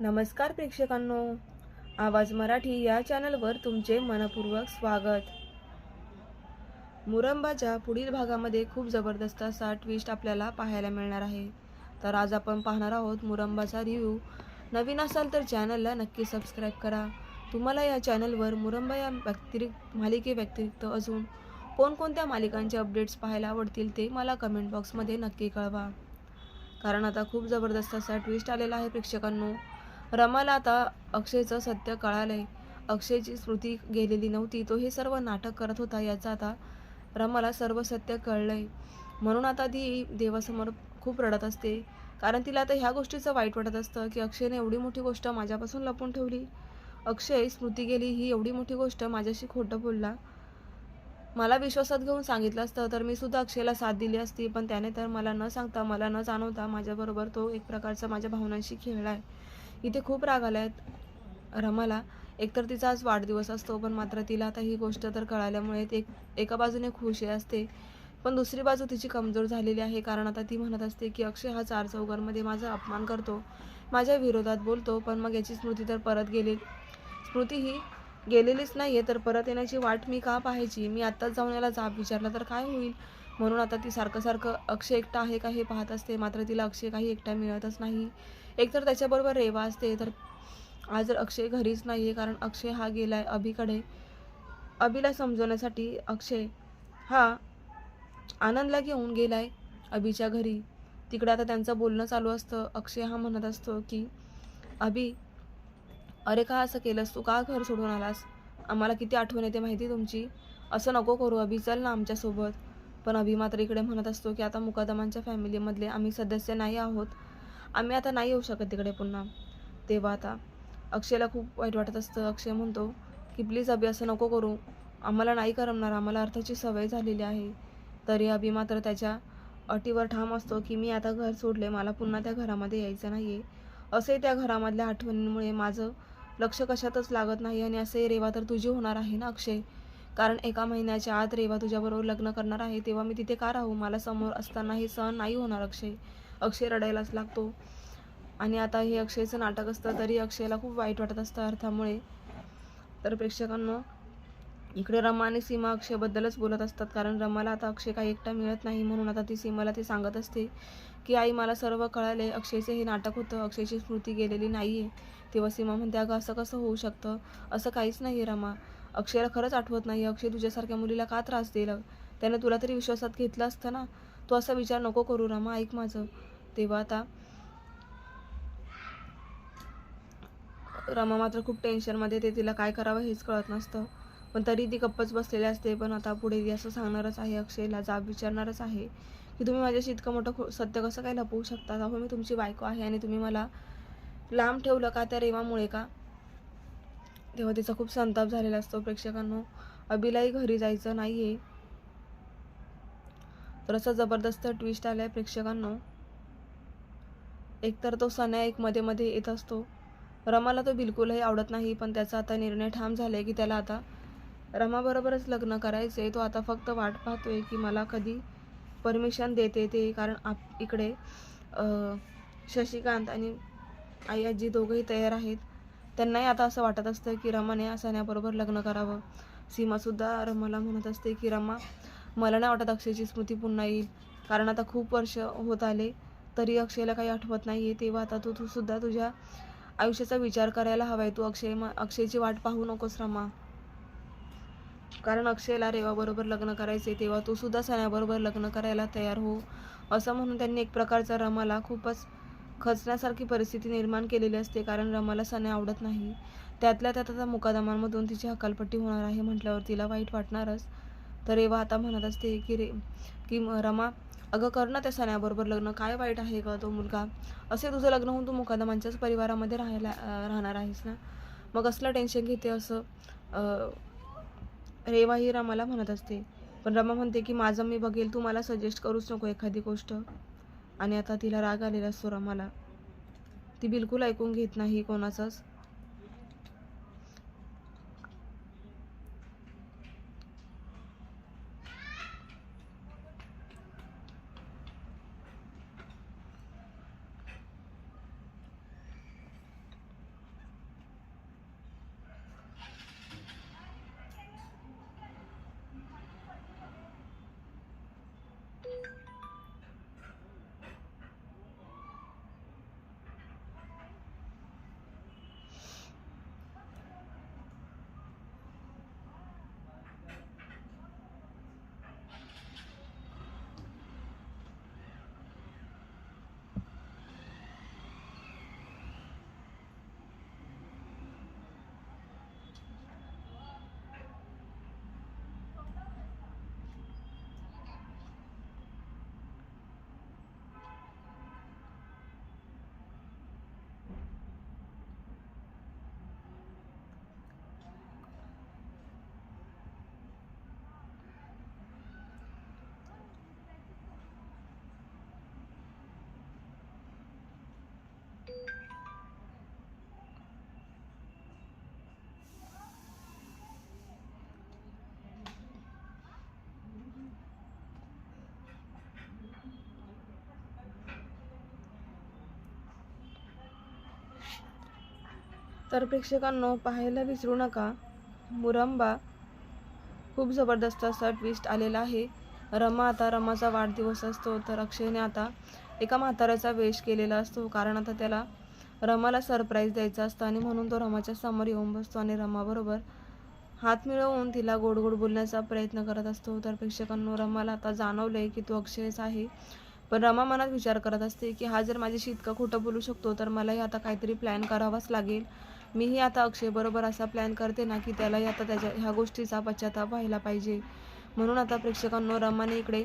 नमस्कार प्रेक्षकांनो. आवाज मराठी या चॅनलवर तुमचे मनपूर्वक स्वागत. मुरंबाच्या पुढील भागामध्ये खूप जबरदस्त असा ट्विस्ट आपल्याला पाहायला मिळणार आहे. तर आज आपण पाहणार आहोत मुरंबाचा रिव्ह्यू नवीन असाल तर चॅनलला नक्की सबस्क्राईब करा. तुम्हाला या चॅनलवर मुरंबा या व्यतिरिक्त मालिके व्यतिरिक्त अजून कोणकोणत्या मालिकांचे अपडेट्स पाहायला आवडतील ते मला कमेंट बॉक्समध्ये नक्की कळवा. कारण आता खूप जबरदस्त असा ट्विस्ट आलेला आहे प्रेक्षकांनो. रमाला आता अक्षयचं सत्य कळालंय. अक्षयची स्मृती गेलेली नव्हती. तो हे सर्व नाटक करत होता याचा आता रमाला सर्व सत्य कळलंय. म्हणून आता ती देवासमोर खूप रडत असते. कारण तिला आता ह्या गोष्टीचं वाईट वाटत असतं की अक्षयने एवढी मोठी गोष्ट माझ्यापासून लपून ठेवली. अक्षय स्मृती गेली ही एवढी मोठी गोष्ट माझ्याशी खोटं बोलला. मला विश्वासात घेऊन सांगितलं असतं तर मी सुद्धा अक्षयला साथ दिली असती. पण त्याने तर मला न सांगता मला न जाणवता माझ्याबरोबर तो एक प्रकारचा माझ्या भावनांशी खेळला आहे इथे खूप राग आलाय रमाला. एकतर तिचा आज वाढदिवस असतो पण मात्र तिला आता ही गोष्ट तर कळाल्यामुळे ते एका बाजूने खुश आहे असते. पण दुसरी बाजू तिची कमजोर झालेली आहे कारण आता ती म्हणत असते की अक्षय हा चार चौघांमध्ये माझा अपमान करतो. माझ्या विरोधात बोलतो पण मग याची स्मृती तर परत गेली स्मृती ही गेलेलीच नाही आहे तर परत येण्याची वाट मी का पाहायची? मी आत्ताच जाऊन याला जाब विचारला तर काय होईल? म्हणून आता ती सारखं सारखं अक्षय एकटा आहे का हे पाहत असते. मात्र तिला अक्षय काही एकटा मिळतच नाही. एकतर त्याच्याबरोबर रेवा असते. तर आज जर अक्षय घरीच नाही आहे कारण अक्षय हा गेला आहे अभिकडे. अभिला समजवण्यासाठी अक्षय हा आनंदला घेऊन गेला आहे अभिच्या घरी. तिकडे आता त्यांचं बोलणं चालू असतं. अक्षय हा म्हणत असतो की अभि अरे का असं केलंस? तू का घर सोडून आलास? आम्हाला किती आठवण येते माहिती तुमची? असं नको करू अभि. चल ना आमच्यासोबत. पण अभि मात्र इकडे म्हणत असतो की आता मुकादमांच्या फॅमिलीमधले आम्ही सदस्य नाही आहोत. आम्ही आता नाही येऊ शकत तिकडे पुन्हा. तेव्हा आता अक्षयला खूप वाईट वाटत असतं. अक्षय म्हणतो की प्लीज अभि असं नको करू. आम्हाला नाही करमणार. आम्हाला अर्थाची सवय झालेली आहे. तरी अभि मात्र त्याच्या अटीवर ठाम असतो की मी आता घर सोडले मला पुन्हा त्या घरामध्ये यायचं नाही आहे असे त्या घरामधल्या आठवणींमुळे माझं लक्ष कशातच लागत नाही आणि असे रेवा तर तुझी होणार आहे ना अक्षय? कारण एका महिन्याच्या आत रेवा तुझ्याबरोबर लग्न करणार आहे तेव्हा मी तिथे का राहू? मला समोर असताना हे सहन नाही होणार अक्षय. अक्षय रडायलाच लागतो. आणि आता हे अक्षयचं नाटक असतं तरी अक्षयला खूप वाईट वाटत असतं अर्थामुळे. तर प्रेक्षकांना इकडे रमा आणि सीमा अक्षयबद्दलच बोलत असतात कारण रमाला आता अक्षय काही एकटा मिळत नाही म्हणून आता ती सीमाला ते सांगत असते की आई मला सर्व कळाले अक्षयचं हे नाटक होतं अक्षयची स्मृती गेलेली नाही आहे तेव्हा सीमा म्हणते अगं असं कसं होऊ शकतं? असं काहीच नाही आहे रमा. अक्षयला खरंच आठवत नाही. अक्षय तुझ्यासारख्या मुलीला का त्रास देईल त्याने तुला तरी विश्वासात घेतलं असतं ना? तू असा विचार नको करू रमा ऐक माझं. तेव्हा आता रमा मात्र खूप टेन्शनमध्ये ते तिला काय करावं हेच कळत नसतं. पण तरी ती गप्पच बसलेली असते. पण आता पुढे ती असं सांगणारच आहे. अक्षयला जाब विचारणारच आहे की तुम्ही माझ्याशी इतकं मोठं सत्य कसं काय लपवू शकता? अहो मी तुमची बायको आहे आणि तुम्ही मला लांब ठेवलं का त्या रेवामुळे का? तेव्हा तिचा खूप संताप झालेला असतो प्रेक्षकांनो. अभिलाही घरी जायचं नाही आहे तर असं जबरदस्त ट्विस्ट आलाय प्रेक्षकांनो. एकतर तो सन्या एक मध्ये मध्ये येत असतो. रमाला तो बिलकुलही आवडत नाही पण त्याचा आता निर्णय ठाम झालाय की त्याला आता रमाबरोबरच लग्न करायचे तो आता फक्त वाट पाहतोय की मला कधी परमिशन देते ते. कारण आप इकडे शशिकांत आणि आई आजी दोघंही तयार आहेत. त्यांनाही आता असं वाटत असतं की रमाने सण्याबरोबर लग्न करावं. सीमासुद्धा रमाला म्हणत असते की रमा मला नाही वाटत अक्षयची स्मृती पुन्हा येईल. कारण आता खूप वर्ष होत आले तरी अक्षयला काही आठवत नाही आहे तेव्हा आता तू तू सुद्धा तुझ्या आयुष्याचा विचार करायला हवाय. तू अक्षय अक्षयची वाट पाहू नकोस रमा. कारण अक्षयला रेवाबरोबर लग्न करायचे तेव्हा तू सुद्धा सण्याबरोबर लग्न करायला तयार हो. असं म्हणून त्यांनी एक प्रकारचा रमाला खूपच खचण्यासारखी परिस्थिती निर्माण केलेली असते कारण रमाला सने आवडत नाही. त्यातल्या त्यात आता मुकादमांमधून तिची हकालपट्टी होणार आहे म्हटल्यावर तिला वाईट वाटणारच. तर रेवा आता म्हणत असते की रे की रमा अगं कर ना त्या सण्याबरोबर लग्न काय वाईट आहे का तो मुलगा? असे तुझं लग्न होऊन तू मुकादमांच्याच परिवारामध्ये राहायला राहणार आहेस ना? मग असलं टेन्शन घेते असं रेवा ही रमाला म्हणत असते. पण रमा म्हणते की माझं मी बघेल तू मला सजेस्ट करूच नको एखादी गोष्ट. आणि आता तिला राग आलेला असतो मला. ती बिलकुल ऐकून घेत नाही कोणाचाच. तर प्रेक्षकांनो पाहायला विसरू नका. मुरंबा खूप जबरदस्त असा ट्विस्ट आलेला आहे. रमा आता रमाचा वाढदिवस असतो तर अक्षयने आता एका म्हाताऱ्याचा वेश केलेला असतो. कारण आता त्याला रमाला सरप्राईज द्यायचा असतं आणि म्हणून तो रमाच्या समोर येऊन बसतो आणि रमाबरोबर हात मिळवून तिला गोड गोड बोलण्याचा प्रयत्न करत असतो. तर प्रेक्षकांनो रमाला आता जाणवलंय की तो अक्षयच आहे. पण रमा मनात विचार करत असते की हा जर माझ्याशी इतका खोटं बोलू शकतो तर मलाही आता काहीतरी प्लॅन करावाच लागेल. मीही आता अक्षयबरोबर असा प्लॅन करते ना की त्यालाही आता त्याच्या ह्या गोष्टीचा पश्चाताप व्हायला पाहिजे. म्हणून आता प्रेक्षकांनो रमाने इकडे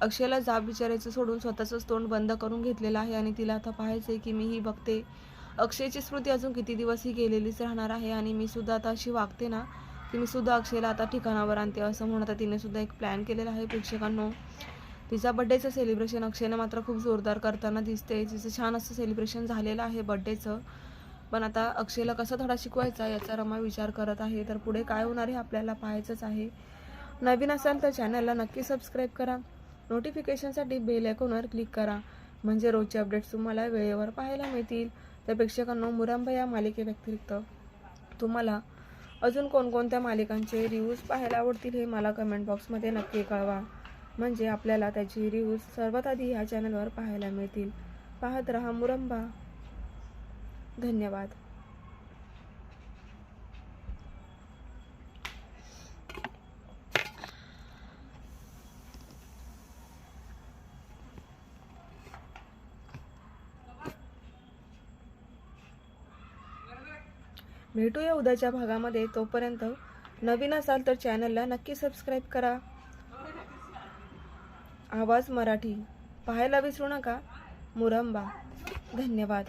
अक्षयला जाब विचारायचं सोडून स्वतःचंच तोंड बंद करून घेतलेलं आहे आणि तिला आता पाहायचं आहे की मीही बघते. अक्षयची स्मृती अजून किती दिवस ही गेलेलीच राहणार आहे आणि मी सुद्धा आता अशी वागते ना की मी सुद्धा अक्षयला आता ठिकाणावर आणते असं म्हणून आता तिने सुद्धा एक प्लॅन केलेला आहे प्रेक्षकांनो. तिचा बड्डेचं सेलिब्रेशन अक्षयनं मात्र खूप जोरदार करताना दिसते. तिचं छान असं सेलिब्रेशन झालेलं आहे बड्डेचं पण आता अक्षयला कसा थोडा शिकवायचा याचा रमा विचार करत आहे. तर पुढे काय होणार हे आपल्याला पाहायचंच आहे. नवीन असाल तर चॅनलला नक्की सबस्क्राईब करा. नोटिफिकेशनसाठी बेल आयकॉनवर क्लिक करा. म्हणजे रोजचे अपडेट्स तुम्हाला वेळेवर पाहायला मिळतील. तर प्रेक्षकांनो मुरांबा या मालिकेव्यतिरिक्त तुम्हाला अजून कोणकोणत्या मालिकांचे रिव्ह्यूज पाहायला आवडतील हे मला कमेंट बॉक्समध्ये नक्की कळवा. म्हणजे आपल्याला त्याची रिव्ह्यूज सर्वात आधी ह्या चॅनलवर पाहायला मिळतील. पाहत रहा मुरंबा. धन्यवाद. भेटूया उद्याच्या भागामध्ये. तोपर्यंत नवीन असाल तर चॅनलला नक्की सबस्क्राईब करा. आवाज मराठी. पाहायला विसरू नका. मुरंबा. धन्यवाद.